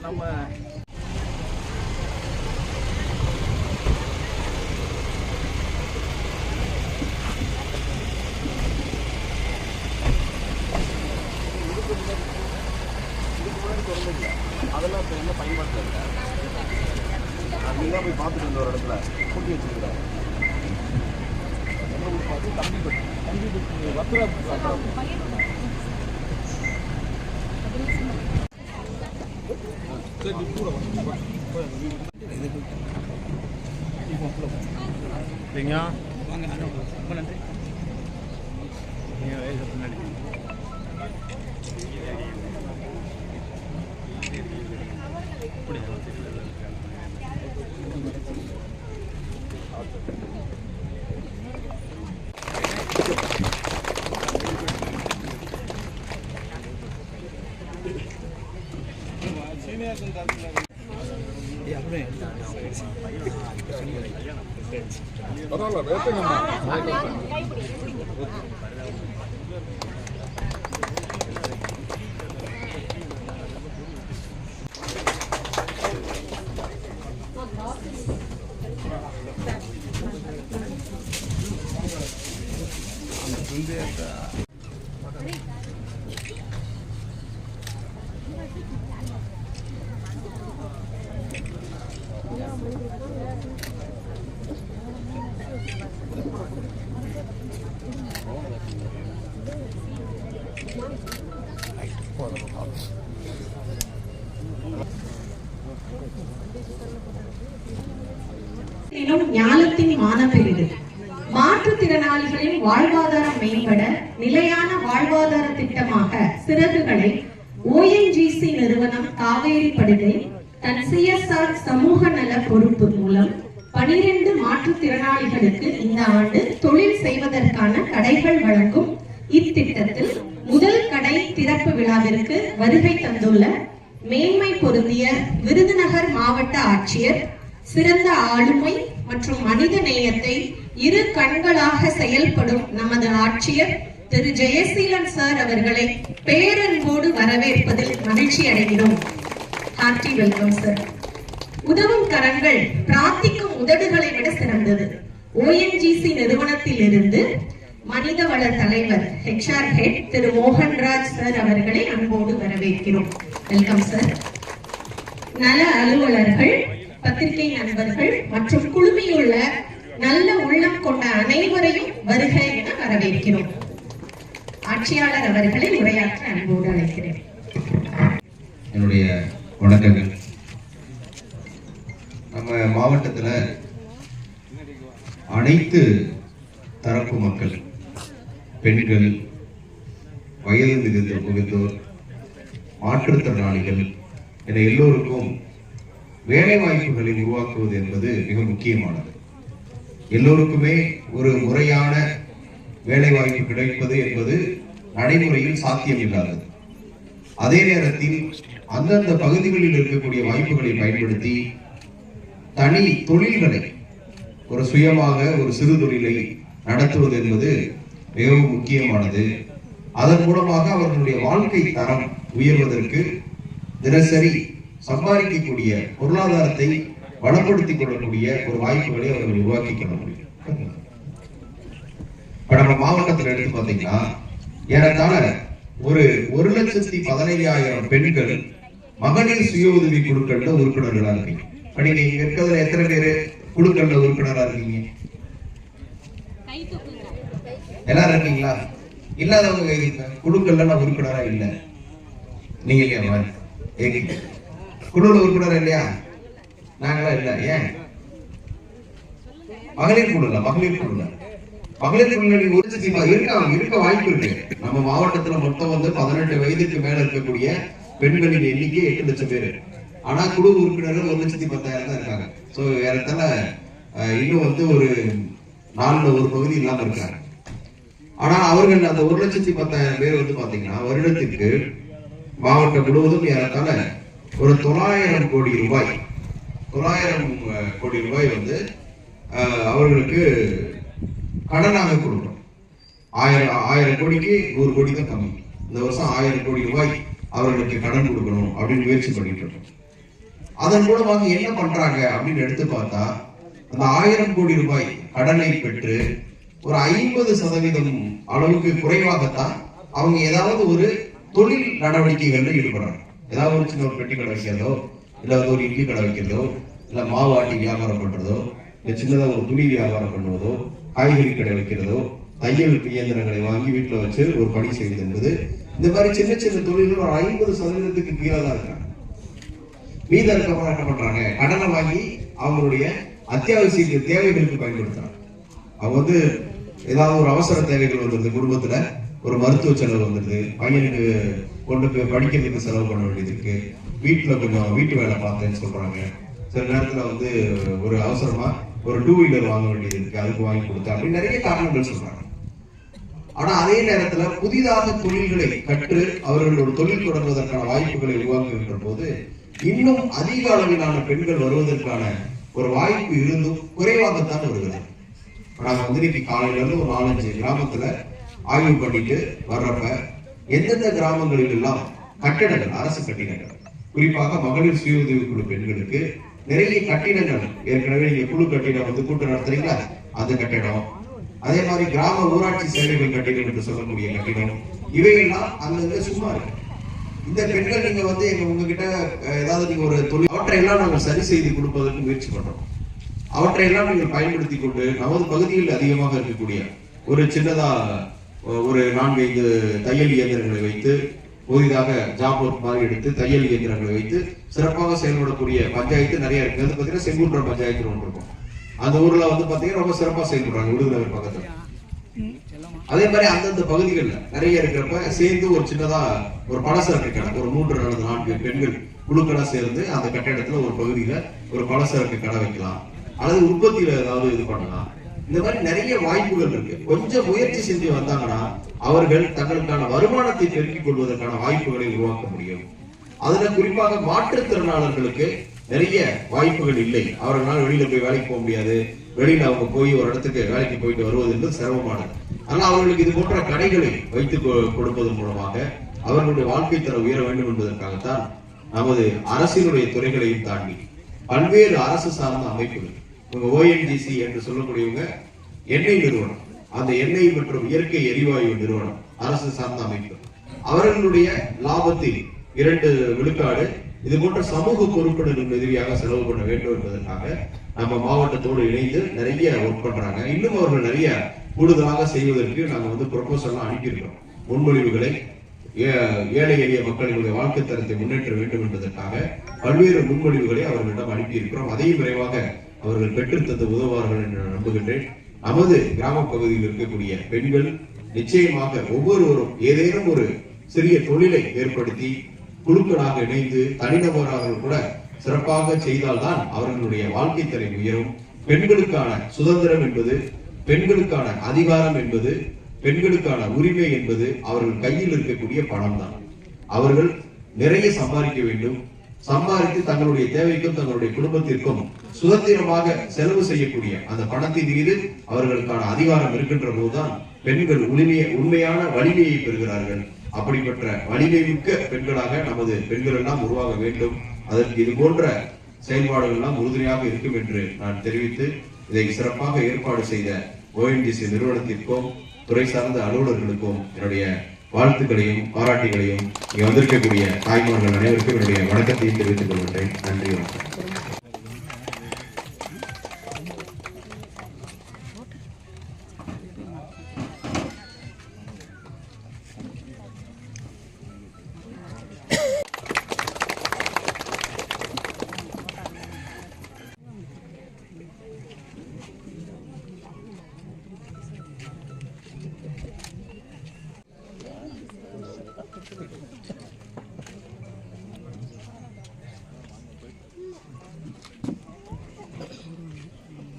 நம்ம அதெல்லாம் இப்போ என்ன பயன்பாட்டில் இருக்கா அது போய் பார்த்துட்டு இருந்த ஒரு இடத்துல கூட்டி வச்சிருக்கிறாங்க. பார்த்து தம்பி பட்டி தம்பி பட்டி வத்துரா சரி கூட சரிங்க வாங்க ரொம்ப நன்றி நீங்கள் வயசு பின்னாடி பரவாயில்ல வேட்டைங்கம்மா எனும் ஞானத்தின் மானப்பெரிது. மாற்றுத்திறனாளிகளின் வாழ்வாதாரம் மேம்பட நிலையான வாழ்வாதார திட்டமாக சிறகுகளை ஓஎன்ஜிசி நிறுவனம் காவேரி படுகை தன் சிஎஸ்ஆர் சமூக நல பொறுப்பு மூலம் பனிரெண்டு மாற்றுத்திறனாளிகளுக்கு இந்த ஆண்டு தொழில் செய்வதற்கான கடைகள் வழங்கும் இத்திட்டத்தில் முதல் கடை திறப்பு விழாவிற்கு வருகை தந்துள்ள மேன்மை பொருந்திய விருதுநகர் மாவட்ட ஆட்சியர் சிறந்த ஆளுமை மற்றும் மனித நேயத்தை இரு கண்களாக செயல்படும் நமது ஆட்சியர் திரு ஜெயசீலன் சார் அவர்களை பேரன்போடு வரவேற்பதில் மகிழ்ச்சி அடைகிறோம். ஹார்டி வெல்கம் சார் உதவும் கரங்கள் பிரார்த்திக்கும் உதடுகளை விட சிறந்தது. ஓஎன்ஜிசி நிறுவனத்தில் இருந்து மனிதவள தலைவர் ஹெச்ஆர் ஹெட் திரு மோகன்ராஜ் சார் அவர்களை அன்போடு வரவேற்கிறோம். வெல்கம் சார் நல அலுவலர்கள் பத்திரிகை நண்பர்கள் மற்றும் குழுமியுள்ள நல்ல உள்ளம் கொண்ட அனைவரையும் வருக என வரவேற்கிறோம். ஆட்சியாளர் அவர்களை உரையாற்ற அன்போடு அழைக்கிறேன். என்னுடைய வணக்கங்கள். நம்ம மாவட்டத்தில் அனைத்து தரப்பு மக்கள் பெண்கள் வயது மிகுந்த முதிர்ந்தோர் மாற்றுத்திறனாளிகள் என எல்லோருக்கும் வேலை வாய்ப்புகளை உருவாக்குவது என்பது மிக முக்கியமானது. எல்லோருக்குமே ஒரு முறையான வேலை வாய்ப்பு கிடைப்பது என்பது நடைமுறையில் சாத்தியமில்லாதது. அதே நேரத்தில் அந்தந்த பகுதிகளில் இருக்கக்கூடிய வாய்ப்புகளை பயன்படுத்தி தனி தொழில்களை ஒரு சுயமாக ஒரு சிறு தொழிலை நடத்துவது என்பது மிகவும் முக்கியமானது. அதன் மூலமாக அவர்களுடைய வாழ்க்கை தரம் உயர்வதற்கு தினசரி சம்பாதிக்கக்கூடிய பொருளாதாரத்தை வளப்படுத்திக் கொள்ளக்கூடிய ஒரு வாய்ப்புகளை அவர்கள் உருவாக்கிக் கொள்ள முடியும். நம்ம மாவட்டத்தில் எடுத்து பார்த்தீங்கன்னா ஏறத்தாழ ஒரு ஒரு லட்சத்தி பதினைஞ்சாயிரம் பெண்கள் மகளிர் சுய உதவி குழுக்கள்ல உறுப்பினர்களா இருக்கீங்க. இப்ப நீங்க இங்க இருக்கிறதுல எத்தனை பேரு குழுக்கள்ல உறுப்பினரா இருக்கீங்க? எல்லாரும் இருக்கீங்களா? இல்லாதவங்க குழுக்கள்ல நான் உறுப்பினரா இல்ல. நீங்க இல்லையா குழுல உறுப்பினரா இல்லையா? நாங்களா இல்ல. ஏன்? மகளிர் குழுல மகளிர் குழுல. மகளிர் குழுக்களில் ஒரு சில இருக்க இருக்க வாய்ப்பு இருக்கு. நம்ம மாவட்டத்துல மொத்தம் வந்து பதினெட்டு வயதுக்கு மேல இருக்கக்கூடிய பெண்களின் எண்ணிக்கை எட்டு லட்சம் பேர். ஆனா குழு உறுப்பினர்கள் ஒரு லட்சத்தி பத்தாயிரம் தான் இருக்காங்க. சோ ஏறத்தால இன்னும் வந்து ஒரு நாலுல ஒரு பகுதி இல்லாம இருக்காங்க. ஆனா அவர்கள் அந்த ஒரு லட்சத்தி பத்தாயிரம் பேர் வந்து பாத்தீங்கன்னா வருடத்திற்கு மாவட்டம் முழுவதும் ஏறத்தால ஒரு தொள்ளாயிரம் கோடி ரூபாய் தொள்ளாயிரம் கோடி ரூபாய் வந்து அவர்களுக்கு கடனாக கொடுக்கிறோம் ஆயிரம் ஆயிரம் கோடிக்கு நூறு கோடி தான் கம்மி. இந்த வருஷம் ஆயிரம் கோடி ரூபாய் அவர்களுக்கு கடன் கொடுக்கணும் அப்படின்னு முயற்சி பண்ணிட்டு இருக்கோம். அதன் மூலமாக என்ன பண்றாங்க அப்படின்னு எடுத்து பார்த்தா அந்த ஆயிரம் கோடி ரூபாய் கடனை பெற்று ஒரு ஐம்பது சதவீதம் அளவுக்கு குறைவாகத்தான் அவங்க ஏதாவது ஒரு தொழில் நடவடிக்கைகள்ல ஈடுபடுறாங்க. ஏதாவது ஒரு சின்ன ஒரு பெட்டி கடை வைக்கிறதோ இல்ல ஒரு இட்லி கடை வைக்கிறதோ இல்ல மாவு ஆட்டி வியாபாரம் பண்றதோ சின்னதாக ஒரு துணி வியாபாரம் பண்ணுவதோ காய்கறி கடை வைக்கிறதோ தையல் இயந்திரங்களை வாங்கி வீட்டில் வச்சு ஒரு பணி செய்வது என்பது இந்த மாதிரி சின்ன சின்ன தொழில்கள் ஒரு ஐம்பது சதவீதத்துக்கு கீழே தான் இருக்காங்க. மீத இருக்கவங்க என்ன பண்றாங்க? கடனை வாங்கி அவங்களுடைய அத்தியாவசிய தேவைகளுக்கு பயன்படுத்துறாங்க. அவங்க வந்து ஏதாவது ஒரு அவசர தேவைகள் வந்துருது குடும்பத்துல ஒரு மருத்துவ செலவு வந்துருது பையனுக்கு கொண்டு போய் படிக்கிறதுக்கு செலவு பண்ண வேண்டியது இருக்கு. வீட்டுல கொஞ்சம் வீட்டு வேலை பார்த்தேன்னு சொல்றாங்க. சில நேரத்துல வந்து ஒரு அவசரமா ஒரு டூ வீலர் வாங்க வேண்டியது இருக்கு அதுக்கு வாங்கி கொடுத்தா அப்படின்னு நிறைய காரணங்கள் சொல்றாங்க. ஆனா அதே நேரத்துல புதிதாக தொழில்களை கற்று அவர்கள் ஒரு தொழில் தொடங்குவதற்கான வாய்ப்புகளை உருவாக்குகின்ற போது இன்னும் அதிக அளவிலான பெண்கள் வருவதற்கான ஒரு வாய்ப்பு இருந்தும் குறைவாகத்தான் வருகிறது. நாங்க வந்து இன்னைக்கு காலையில இருந்து ஒரு நாலஞ்சு கிராமத்துல ஆய்வு பண்ணிட்டு வர்றப்ப எந்தெந்த கிராமங்களில் எல்லாம் கட்டிடங்கள் அரசு கட்டிடங்கள் குறிப்பாக மகளிர் சுய உதவி குழு பெண்களுக்கு நிறைய கட்டிடங்கள். ஏற்கனவே நீங்க குழு கட்டிடம் வந்து கூட்டம் நடத்துறீங்களா? அந்த கட்டிடம். அதே மாதிரி கிராம ஊராட்சி சேவைகள் கட்டிடம் என்று சொல்லக்கூடிய கட்டிடம். இவையெல்லாம் அங்கங்க சும்மா இருக்கு. இந்த பெண்கள் நீங்க வந்து எங்க உங்ககிட்ட ஏதாவது நீங்க ஒரு தொழில் அவற்றையெல்லாம் நாங்கள் சரி செய்து கொடுப்பதற்கு முயற்சி பண்றோம். அவற்றையெல்லாம் நீங்கள் பயன்படுத்தி கொண்டு நமது பகுதியில் அதிகமாக இருக்கக்கூடிய ஒரு சின்னதா ஒரு நான்கு ஐந்து தையல் இயந்திரங்களை வைத்து புதிதாக ஜாப் ஒர்க் மாதிரி எடுத்து தையல் இயந்திரங்களை வைத்து சிறப்பாக செயல்படக்கூடிய பஞ்சாயத்து நிறைய இருக்கு. அது பார்த்தீங்கன்னா செங்குன்ற பஞ்சாயத்து ஒன்று இருக்கும். அந்த ஊர்ல வந்து பாத்தீங்கன்னா ரொம்ப சிறப்பா செயல்படுறாங்க விடுதலை பக்கத்துல. அதே மாதிரி அந்தந்த பகுதிகளில் நிறைய இருக்கிறப்ப சேர்ந்து ஒரு சின்னதா ஒரு பலசரக்கு கடை ஒரு மூன்று அல்லது நான்கு பெண்கள் குழுக்களா சேர்ந்து அந்த கட்டிடத்துல ஒரு பகுதியில ஒரு பலசரக்கு கடை வைக்கலாம். அல்லது உற்பத்தியில ஏதாவது இது பண்ணலாம். இந்த மாதிரி நிறைய வாய்ப்புகள் இருக்கு. கொஞ்சம் முயற்சி செஞ்சு வந்தாங்கன்னா அவர்கள் தங்களுக்கான வருமானத்தை பெருக்கிக் கொள்வதற்கான வாய்ப்புகளை உருவாக்க முடியும். அதுல குறிப்பாக மாற்றுத்திறனாளர்களுக்கு நிறைய வாய்ப்புகள் இல்லை. அவர்களால் வெளியில போய் வேலைக்கு போக முடியாது. வெளியில அவங்க போய் ஒரு இடத்துக்கு வேலைக்கு போயிட்டு வருவது என்பது சிரமமானது. ஆனால் அவர்களுக்கு இது போன்ற கடைகளை வைத்து கொ- கொடுப்பதன் மூலமாக அவர்களுடைய வாழ்க்கை தரம் உயர வேண்டும் என்பதற்காகத்தான் நமது அரசினுடைய துறைகளையும் தாண்டி பல்வேறு அரசு சார்ந்த அமைப்புகள் உங்க ஓஎன்ஜிசி என்று சொல்லக்கூடியவங்க எண்ணெய் நிறுவனம். அந்த எண்ணெய் மற்றும் இயற்கை எரிவாயு நிறுவனம் அரசு சார்ந்த அமைப்பு. அவர்களுடைய லாபத்தில் இரண்டு விழுக்காடு இது போன்ற சமூக பொறுப்புடன் உதவியாக செலவு பண்ண வேண்டும் என்பதற்காக நம்ம மாவட்டத்தோடு இணைந்து நிறைய ஒர்க் பண்றாங்க. இன்னும் அவர்கள் நிறைய கூடுதலாக செய்வதற்கு நாங்கள் வந்து ப்ரொபோசல்லாம் அனுப்பியிருக்கிறோம் முன்மொழிவுகளை ஏ- ஏழை எளிய மக்களுடைய வாழ்க்கை தரத்தை முன்னேற்ற வேண்டும் என்பதற்காக பல்வேறு முன்மொழிவுகளை அவர்களிடம் அனுப்பியிருக்கிறோம். அதையும் விரைவாக அவர்கள் பெற்றுத்தந்து உதவுவார்கள் என்று நான் நம்புகின்றேன். நமது கிராம பகுதியில் இருக்கக்கூடிய பெண்கள் நிச்சயமாக ஒவ்வொருவரும் ஏதேனும் ஒரு சிறிய தொழிலை ஏற்படுத்தி குழுக்களாக இணைந்து தனிநபராக கூட சிறப்பாக செய்தால்தான் அவர்களுடைய வாழ்க்கை தலை உயரும். பெண்களுக்கான சுதந்திரம் என்பது பெண்களுக்கான அதிகாரம் என்பது பெண்களுக்கான உரிமை என்பது அவர்கள் கையில் இருக்கக்கூடிய பணம் தான் அவர்கள் நிறைய சம்பாதிக்க வேண்டும். சம்பாதித்து தங்களுடைய தேவைக்கும் தங்களுடைய குடும்பத்திற்கும் சுதந்திரமாக செலவு செய்யக்கூடிய அந்த பணத்தின் மீது அவர்களுக்கான அதிகாரம் இருக்கின்ற போதுதான் பெண்கள் உரிமைய உண்மையான வலிமையை பெறுகிறார்கள். அப்படிப்பட்ட வலிமை மிக்க பெண்களாக நமது பெண்கள் எல்லாம் உருவாக வேண்டும். அதற்கு இது போன்ற செயல்பாடுகள் எல்லாம் உறுதுணையாக இருக்கும் என்று நான் தெரிவித்து இதை சிறப்பாக ஏற்பாடு செய்த ஓஎன்டிசி நிறுவனத்திற்கும் துறை சார்ந்த அலுவலர்களுக்கும் என்னுடைய வாழ்த்துக்களையும் பாராட்டுகளையும் இங்கே வந்திருக்கக்கூடிய தாய்மார்கள் அனைவருக்கும் என்னுடைய வணக்கத்தையும் தெரிவித்துக் கொள்கின்றேன். நன்றி வணக்கம்.